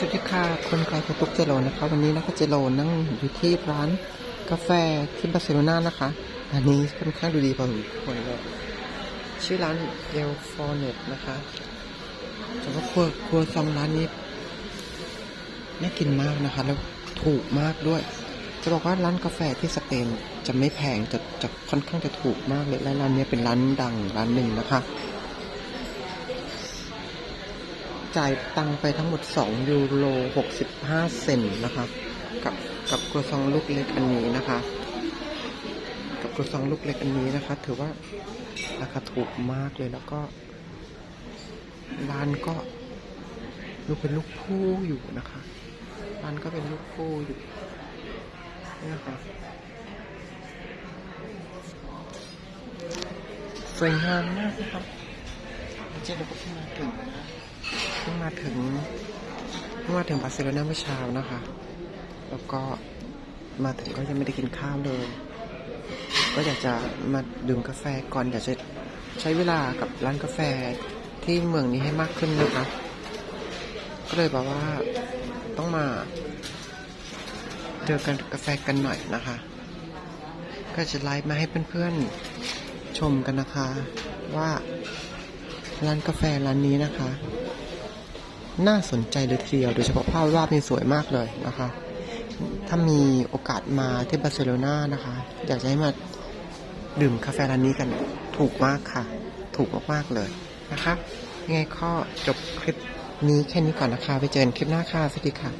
สวัสดีค่ะ คนไกลกระตุกเจโรนะคะ วันนี้นะคะเจโรนั่งอยู่ที่ร้านกาแฟที่บาร์เซโลนานะคะอันนี้ค่อนข้างดูดีพอสมควรเลยชื่อร้านเอลฟอร์เนตนะคะแต่ว่าครัวครัวซองร้านนี้น่ากินมากนะคะ แล้วถูกมากด้วย จะบอกว่าร้านกาแฟที่สเปนจะไม่แพงจะจะค่อนข้างจะถูกมากเลยและร้านนี้เป็นร้านดังร้านหนึ่งนะคะ จ่ายตังไปทั้งหมด 2 ยูโร 65 เซนต์นะคะ กับกับกระซองลูกเล็กอันนี้นะคะ กับกระซองลูกเล็กอันนี้นะคะ ถือว่าราคาถูกมากเลยแล้วก็ร้านก็ดูเป็นลูกผู้อยู่นะคะร้านก็เป็นลูกผู้อยู่นี่นะคะสวยงามมากนะครับเจ๊เราก็เพิ่งมาถึงนะ เพิ่งมาถึงเพิ่งมาถึงบาร์เซโลนาเมื่อเช้านะคะ แล้วก็มาถึงก็ยังไม่ได้กินข้าวเลย ก็อยากจะมาดื่มกาแฟก่อนอยากจะใช้เวลากับร้านกาแฟที่เมืองนี้ให้มากขึ้นนะคะ ก็เลยบอกว่าต้องมาเจอกันกาแฟกันหน่อยนะคะ ก็จะไลฟ์มาให้เพื่อนๆชมกันนะคะ ว่าร้านกาแฟร้านนี้นะคะ น่าสนใจเลยทีเดียว โดยเฉพาะภาพวาดนี่สวยมากเลยนะคะ ถ้ามีโอกาสมาที่บาร์เซโลนานะคะ อยากจะให้มาดื่มกาแฟร้านนี้กันถูกมากค่ะ ถูกมากๆเลยนะคะยังไงก็จบคลิปนี้แค่นี้ก่อนนะคะ ไปเจอกันคลิปหน้าค่ะ สวัสดีค่ะ